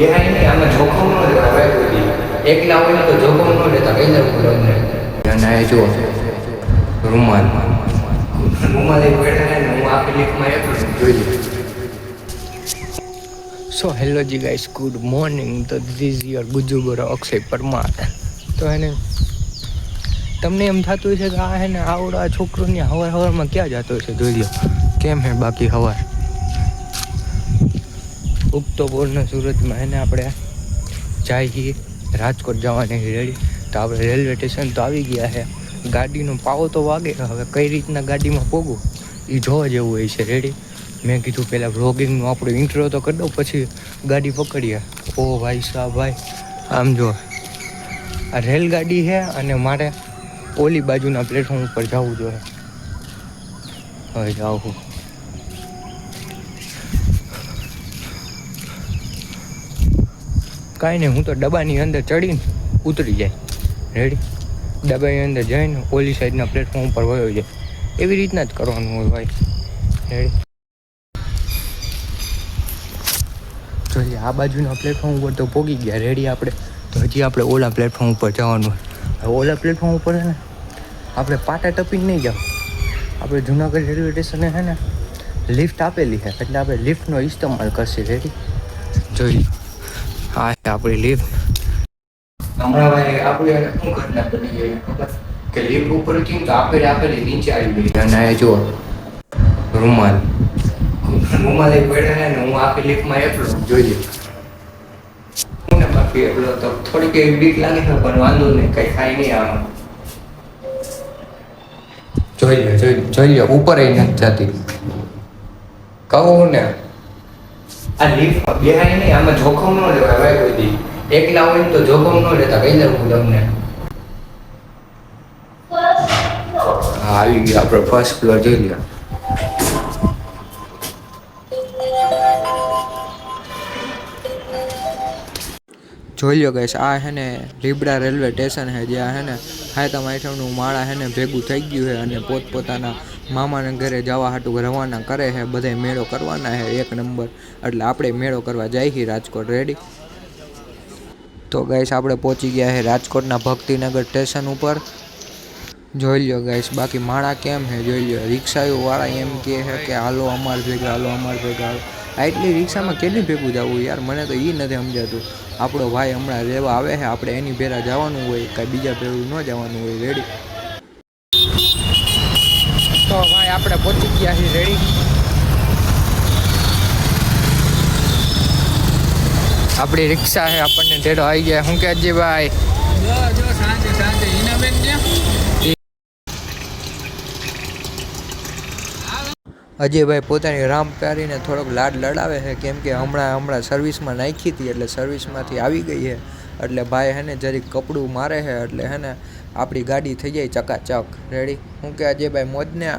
બેહાય નહીં આમાં જોખમ ન લેતા ભાઈ કોઈ એકલા હોય તો જોખમ ન લેતા કહી દઉં તમને અને એ જુઓ રૂમાલ. રૂમાલ એક ને હું આખી લીફમાં એક જોઈ લઉં so hello ji guys good morning. તો ધીસ ઇઝ યોર ગુજુબરો અક્ષય પરમાર. તો એને તમને એમ થતું છે કે આ હે ને આવડા છોકરોની હવાર હવારમાં ક્યાં જતો છે જોઈ લો. કેમ હે બાકી હવાર? ઉગતો બોલના સુરતમાં એને આપણે જઈએ. રાજકોટ જવાની રેડી. તો આપણે રેલવે સ્ટેશન તો આવી ગયા છે ગાડીનો પાવો તો વાગે. હવે કઈ રીતના ગાડીમાં પોગું? એ જોવા જેવું હોય છે. રેડી મેં કીધું પહેલાં વ્લોગિંગનું આપણું ઇન્ટ્રો તો કરી દઉં, પછી ગાડી પકડીએ. ઓ ભાઈ સાહેબ ભાઈ. આમ જો. આ રેલગાડી છે અને મારે ઓલી બાજુના પ્લેટફોર્મ ઉપર જવું જોઈએ. હવે જાઉં કાંઈ નહીં, હું તો ડબ્બાની અંદર ચડીને ઉતરી જાય. રેડી ડબ્બાની અંદર જઈને ઓલી સાઈડના પ્લેટફોર્મ ઉપર વયો જાય. એવી રીતના જ કરવાનું હોય ભાઈ. રેડી જોઈએ આ બાજુના પ્લેટફોર્મ ઉપર તો પોગી ગયા. રેડી આપણે? તો હજી આપણે ઓલા પ્લેટફોર્મ ઉપર જવાનું હોય. ઓલા પ્લેટફોર્મ ઉપર છે ને, આપણે પાટા ટપીને નહીં જાઓ. આપણે જુનાગઢ રેલવે સ્ટેશને છે ને લિફ્ટ આપેલી છે એટલે આપણે લિફ્ટનો ઇસ્તેમાલ કરશે. રેડી જોઈ હા આપણી લિફ્ટ હમણાં ભાઈ આપણે શું ઘટના બની ગઈ? કે લિફ્ટ ઉપર કેમ તો આપેલી નીચે આવી ગઈ. અને એ જો રૂમાલ. રૂમાલ એક બેઠા ને, હું આખી લીફમાં એકલો જોઈ લે હું ને બાકી એકલો તો થોડીક એવી બીક લાગે છે, પણ વાંધો નહીં, કઈ થાય નહીં આમાં. જોઈ લે જોઈ જોઈ લે ઉપર એ નથી જતી. કહું ને. આ લીફ બેહાય નહીં આમાં જોખમ ન લેવાય ભાઈ કોઈ દી. એકલા હોય તો જોખમ ન લેતા કહી દઉં હું તમને. હા આવી ગયા આપણે ફર્સ્ટ ફ્લોર જોઈ લ્યો. જોઈ લ્યો ગઈશ આ હે ને લીબડા રેલવે સ્ટેશન હે જ્યાં હે ને હાયતા માઠમનું માળા હે ને ભેગું થઈ ગયું છે અને પોતપોતાના મામાના ઘરે જવા હાટું રવાના કરે છે બધે મેળો કરવાના છે, એક નંબર. એટલે આપણે મેળો કરવા જાય છીએ રાજકોટ રેડી તો ગાઈસ આપણે પહોંચી ગયા છે રાજકોટના ભક્તિનગર સ્ટેશન ઉપર. જોઈ લ્યો ગાઈસ બાકી માળા કેમ છે? જોઈ લ્યો રિક્ષાઓવાળા એમ કહે છે કે, હાલો, અમાર ભેગા, હાલો, અમાર ભેગા. હાલો આ એટલી રિક્ષામાં કેટલી ભેગું જવું યાર? મને તો એ નથી સમજાતું. આપણો ભાઈ હમણાં રહેવા આવે છે, આપણે એની ભેરા જવાનું હોય, કાંઈ બીજા ભેગું ન જવાનું હોય રેડી તો ભાઈ આપણે પહોંચી ગયા છીએ રેડી આપણી રિક્ષા છે, આપણને ટેડો આવી ગયા. શું કહેજે ભાઈ? જો જો, સાંજે સાંજે. હિનાબેન ક્યાં? અજયભાઈ પોતાની રામ પ્યારીને થોડોક લાડ લડાવે છે, કેમ કે હમણાં હમણાં સર્વિસમાં નાખી હતી, એટલે સર્વિસમાંથી આવી ગઈ છે. એટલે ભાઈ હેને જરીક કપડું મારે છે, એટલે હેને આપણી ગાડી થઈ જાય ચકાચક. રેડી હું કે અજયભાઈ મોજને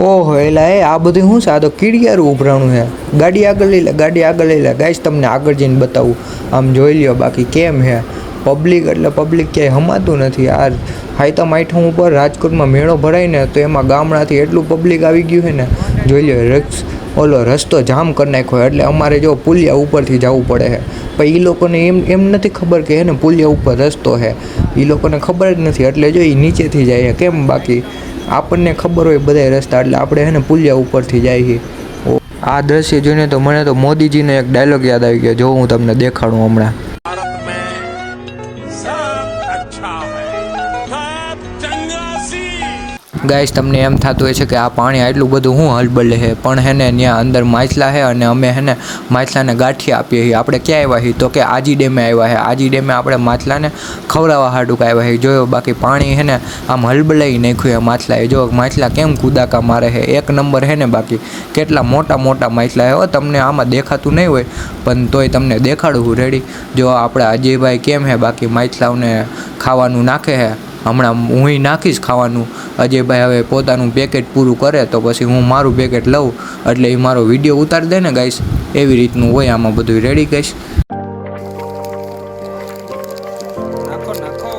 ઓહો, એલા એ, આ બધું શું છે? આ તો કીડિયારું ઉભરાણું છે. ગાડી આગળ લઈ લે, ગાડી આગળ લઈ લે. ગાઈશ તમને આગળ જઈને બતાવું. આમ જોઈ લ્યો બાકી કેમ છે. પબ્લિક એટલે પબ્લિક ક્યાંય હમાતું નથી. આ હાઈતા માઠું ઉપર રાજકોટમાં મેળો ભરાય ને તો એમાં ગામડાથી એટલું પબ્લિક આવી ગયું છે ને, જોઈ લો રક્ષ ઓલો રસ્તો જામ કરી નાખ્યો એટલે અમારે જો પુલિયા ઉપરથી જવું પડે છે. પણ એ લોકોને એમ એમ નથી ખબર કે એને પુલિયા ઉપર રસ્તો છે. એ લોકોને ખબર જ નથી. એટલે જો એ નીચેથી જાય કેમ બાકી? આપણને ખબર હોય બધા રસ્તા. એટલે આપણે એને પુલિયા ઉપરથી જાય છે આ દ્રશ્ય જોઈને તો મને તો મોદીજીનો એક ડાયલોગ યાદ આવી ગયો. જો હું તમને દેખાડું હમણાં. ગાઈસ, તમને એમ થતું હોય છે કે આ પાણી આટલું બધું શું હલબલે છે પણ હે ને ત્યાં અંદર માછલા છે અને અમે હે ને માછલાને ગાંઠી આપીએ છીએ. આપણે ક્યાં આવ્યા છીએ? તો કે આજી ડેમે આવ્યા છે આજી ડેમે આપણે માછલાને ખવડાવવા હાડુક આવ્યા છીએ જોયો, બાકી પાણી હે ને આમ હલબલાઈ નાખ્યું એ માછલાએ જો, માછલા કેમ કુદાકા મારે છે એક નંબર હે ને બાકી. કેટલા મોટા મોટા માછલા છે તમને આમાં દેખાતું નહીં હોય, પણ તોય તમને દેખાડું રેડી જો, આપણા અજયભાઈ કેમ હે બાકી માછલાઓને ખાવાનું નાખે છે હમણાં હું નાખીશ ખાવાનું. અજયભાઈ હવે પોતાનું પેકેટ પૂરું કરે તો પછી હું મારું પેકેટ લઉં. એટલે એ મારો વીડિયો ઉતારી દે ને ગાઈશ એવી રીતનું હોય, આમાં બધું રેડી કહીશ નાખો નાખો.